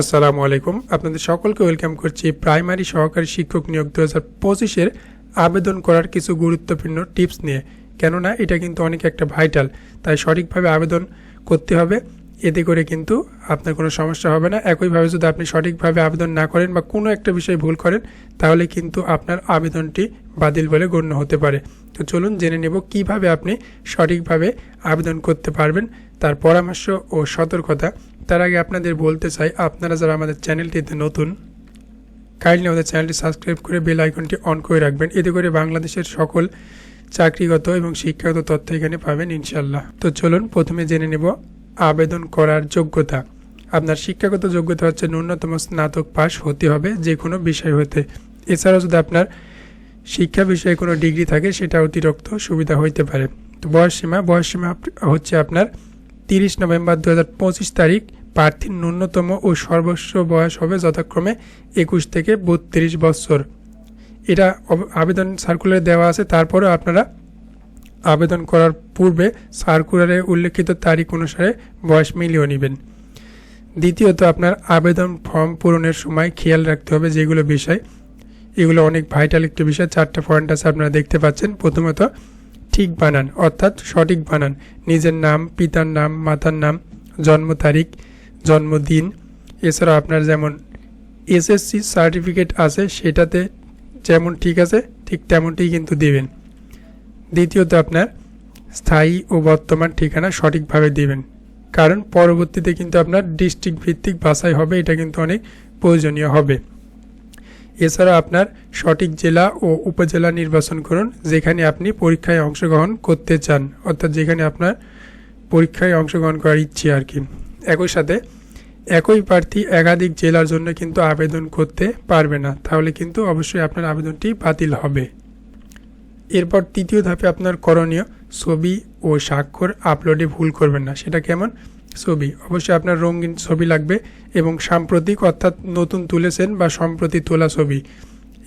আসসালামু আলাইকুম। আপনাদের সকলকে ওয়েলকাম করছি প্রাইমারি সহকারী শিক্ষক নিয়োগ দু হাজার পঁচিশের আবেদন করার কিছু গুরুত্বপূর্ণ টিপস নিয়ে। কেননা এটা কিন্তু অনেক একটা ভাইটাল, তাই সঠিকভাবে আবেদন করতে হবে। এতে করে কিন্তু আপনার কোনো সমস্যা হবে না। একইভাবে যদি আপনি সঠিকভাবে আবেদন না করেন বা কোনো একটা বিষয় ভুল করেন, তাহলে কিন্তু আপনার আবেদনটি বাতিল বলে গণ্য হতে পারে। তো চলুন জেনে নেব কীভাবে আপনি সঠিকভাবে আবেদন করতে পারবেন, তার পরামর্শ ও সতর্কতা। তার আগে আপনাদের বলতে চাই, আপনারা যারা আমাদের চ্যানেলটিতে নতুন কাইন্ডলি আমাদের চ্যানেলটি সাবস্ক্রাইব করে বেল আইকনটি অন করে রাখবেন। এতে করে বাংলাদেশের সকল চাকরিগত এবং শিক্ষাগত তথ্য এখানে পাবেন ইনশাল্লাহ তো চলুন প্রথমে জেনে নেব আবেদন করার যোগ্যতা। আপনার শিক্ষাগত যোগ্যতা হচ্ছে ন্যূনতম স্নাতক পাস হতে হবে যে কোনো বিষয় হতে। এছাড়াও যদি আপনার শিক্ষা বিষয়ে কোনো ডিগ্রি থাকে, সেটা অতিরিক্ত সুবিধা হইতে পারে। তো বয়সসীমা বয়সসীমা হচ্ছে আপনার তিরিশ নভেম্বর দু হাজার পঁচিশ তারিখ। প্রার্থীর ন্যূনতম ও সর্বোচ্চ বয়স হবে যথাক্রমে একুশ থেকে বত্রিশ বছর। এটা আবেদন সার্কুলারে দেওয়া আছে। তারপরেও আপনারা আবেদন করার পূর্বে সার্কুলারে উল্লেখিত তারিখ অনুসারে বয়স মিলিয়ে নেবেন। দ্বিতীয়ত, আপনার আবেদন ফর্ম পূরণের সময় খেয়াল রাখতে হবে যেগুলো বিষয়। এগুলো অনেক ভাইটাল একটি বিষয়। চারটে পয়েন্ট আছে, আপনারা দেখতে পাচ্ছেন। প্রথমত, ঠিক বানান, অর্থাৎ সঠিক বানান। নিজের নাম, পিতার নাম, মাতার নাম, জন্ম তারিখ, জন্মদিন। এছাড়াও আপনার যেমন এসএসসি সার্টিফিকেট আছে, সেটাতে যেমন ঠিক আছে, ঠিক তেমনটি কিন্তু দিবেন। দ্বিতীয়ত আপনার স্থায়ী ও বর্তমান ঠিকানা সঠিকভাবে দিবেন। কারণ পরবর্তীতে কিন্তু আপনার ডিস্ট্রিক্ট ভিত্তিক বাছাই হবে, এটা কিন্তু অনেক প্রয়োজনীয় হবে। এছাড়া আপনার সঠিক জেলা ও উপজেলা নির্বাচন করুন, যেখানে আপনি পরীক্ষায় অংশগ্রহণ করতে চান, অর্থাৎ যেখানে আপনার পরীক্ষায় অংশগ্রহণ করার ইচ্ছে আর কি। একই সাথে, একই প্রার্থী একাধিক জেলার জন্য কিন্তু আবেদন করতে পারবে না, তাহলে কিন্তু অবশ্যই আপনার আবেদনটি বাতিল হবে। এরপর তৃতীয় ধাপে আপনার করণীয় ছবি ও স্বাক্ষর আপলোডে ভুল করবেন না। সেটা কেমন? ছবি। অবশ্যই আপনার রঙিন ছবি লাগবে এবং সাম্প্রতিক অর্থাৎ নতুন তুলেছেন বা সম্প্রতি তোলা ছবি।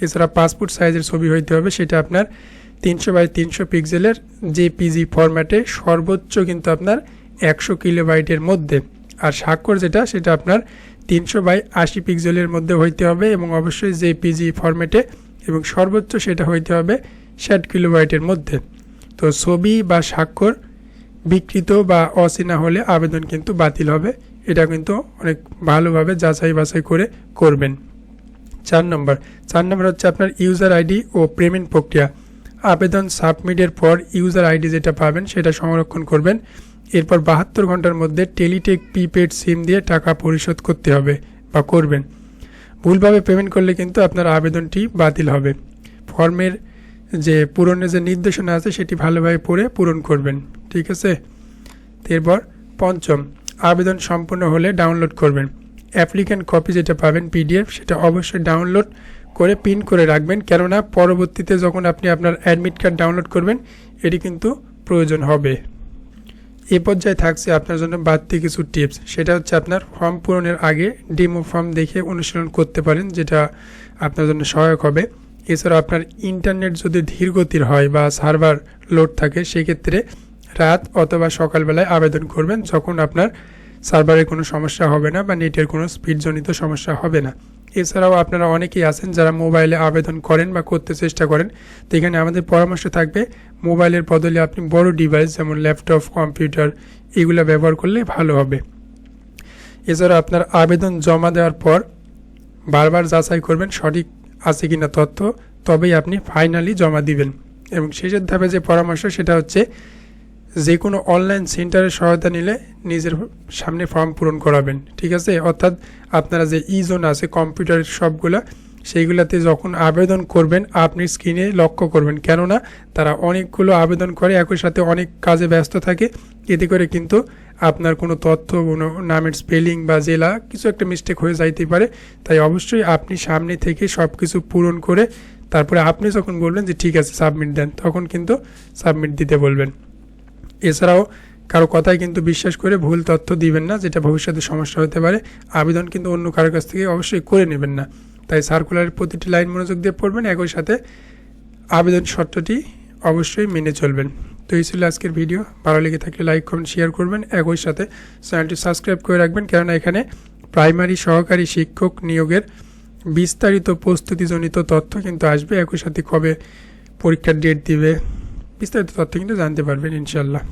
এছাড়া পাসপোর্ট সাইজের ছবি হইতে হবে, সেটা আপনার তিনশো বাই তিনশো পিক্সেলের জেপিজি ফরম্যাটে সর্বোচ্চ কিন্তু আপনার একশো কিলোবাইটের মধ্যে। আর স্বাক্ষর যেটা, সেটা আপনার তিনশো বাই আশি পিক্সেলের মধ্যে হইতে হবে এবং অবশ্যই জেপিজি ফরম্যাটে এবং সর্বোচ্চ সেটা হইতে হবে ষাট কিলোবাইটের মধ্যে। তো ছবি বা স্বাক্ষর বিকৃত বা অচেনা হলে আবেদন কিন্তু বাতিল হবে। এটা কিন্তু অনেক ভালোভাবে যাচাই বাছাই করে করবেন। চার নম্বর। চার নম্বর হচ্ছে আপনার ইউজার আইডি ও পেমেন্ট প্রক্রিয়া। আবেদন সাবমিটের পর ইউজার আইডি যেটা পাবেন সেটা সংরক্ষণ করবেন। এরপর বাহাত্তর ঘণ্টার মধ্যে টেলিটেক প্রিপেড সিম দিয়ে টাকা পরিশোধ করতে হবে বা করবেন। ভুলভাবে পেমেন্ট করলে কিন্তু আপনার আবেদনটি বাতিল হবে। ফর্মের যে পূরণের যে নির্দেশনা আছে সেটি ভালোভাবে পড়ে পূরণ করবেন। ঠিক আছে? এরপর পঞ্চম, আবেদন সম্পূর্ণ হলে ডাউনলোড করবেন। অ্যাপ্লিক্যান্ট কপি যেটা পাবেন, পিডিএফ, সেটা অবশ্যই ডাউনলোড করে প্রিন্ট করে রাখবেন। কেননা পরবর্তীতে যখন আপনি আপনার অ্যাডমিট কার্ড ডাউনলোড করবেন, এটি কিন্তু প্রয়োজন হবে। এ পর্যায়ে থাকছে আপনার জন্য বাড়তি কিছু টিপস। সেটা হচ্ছে আপনার ফর্ম পূরণের আগে ডিমো ফর্ম দেখে অনুশীলন করতে পারেন, যেটা আপনার জন্য সহায়ক হবে। এছাড়া আপনার ইন্টারনেট যদি ধীর গতির হয় বা সার্ভার লোড থাকে, সেক্ষেত্রে রাত অথবা সকালবেলায় আবেদন করবেন যখন আপনার সার্ভারে কোনো সমস্যা হবে না বা নেটের কোনো স্পিডজনিত সমস্যা হবে না। এছাড়াও আপনারা অনেকেই আছেন যারা মোবাইলে আবেদন করেন বা করতে চেষ্টা করেন। তো এখানে আমাদের পরামর্শ থাকবে মোবাইলের বদলে আপনি বড় ডিভাইস যেমন ল্যাপটপ কম্পিউটার এগুলো ব্যবহার করলে ভালো হবে। এছাড়া আপনার আবেদন জমা দেওয়ার পর বারবার যাচাই করবেন সঠিক আছে কিনা তথ্য তবেই আপনি ফাইনালি জমা দিবেন। এবং শেষের ধাপে যে পরামর্শ, সেটা হচ্ছে যে কোনো অনলাইন সেন্টারের সহায়তা নিলে নিজের সামনে ফর্ম পূরণ করাবেন। ঠিক আছে? অর্থাৎ আপনারা যে ইজন জোন আছে কম্পিউটারের সবগুলা সেইগুলাতে যখন আবেদন করবেন, আপনি স্ক্রিনে লক্ষ্য করবেন। কেননা, তারা অনেকগুলো আবেদন করে, একই সাথে অনেক কাজে ব্যস্ত থাকে। এতে করে কিন্তু আপনার কোনো তথ্য, কোনো নামের স্পেলিং বা জেলা কিছু একটা মিস্টেক হয়ে যাইতে পারে। তাই অবশ্যই আপনি সামনে থেকে সব কিছু পূরণ করে, তারপরে আপনি যখন বলবেন যে, ঠিক আছে সাবমিট দেন, তখন কিন্তু সাবমিট দিতে বলবেন। এছাড়াও কারও কথায় কিন্তু বিশ্বাস করে ভুল তথ্য দিবেন না, যেটা ভবিষ্যতে সমস্যা হতে পারে। আবেদন কিন্তু অন্য কারোর কাছ থেকে অবশ্যই করে নেবেন না। তাই সার্কুলারের প্রতিটি লাইন মনোযোগ দিয়ে পড়বেন, একই সাথে আবেদন শর্তটি অবশ্যই মেনে চলবেন। তো এই ছিল আজকের ভিডিও ভালো লেগে থাকলে লাইক কমেন্ট শেয়ার করবেন। একই সাথে চ্যানেলটি সাবস্ক্রাইব করে রাখবেন, কেননা এখানে প্রাইমারি সহকারী শিক্ষক নিয়োগের বিস্তারিত প্রস্তুতিজনিত তথ্য কিন্তু আসবে। একই সাথে কবে পরীক্ষার ডেট দিবে, বিস্তারিত তথ্য কিন্তু জানতে পারবেন ইনশাল্লাহ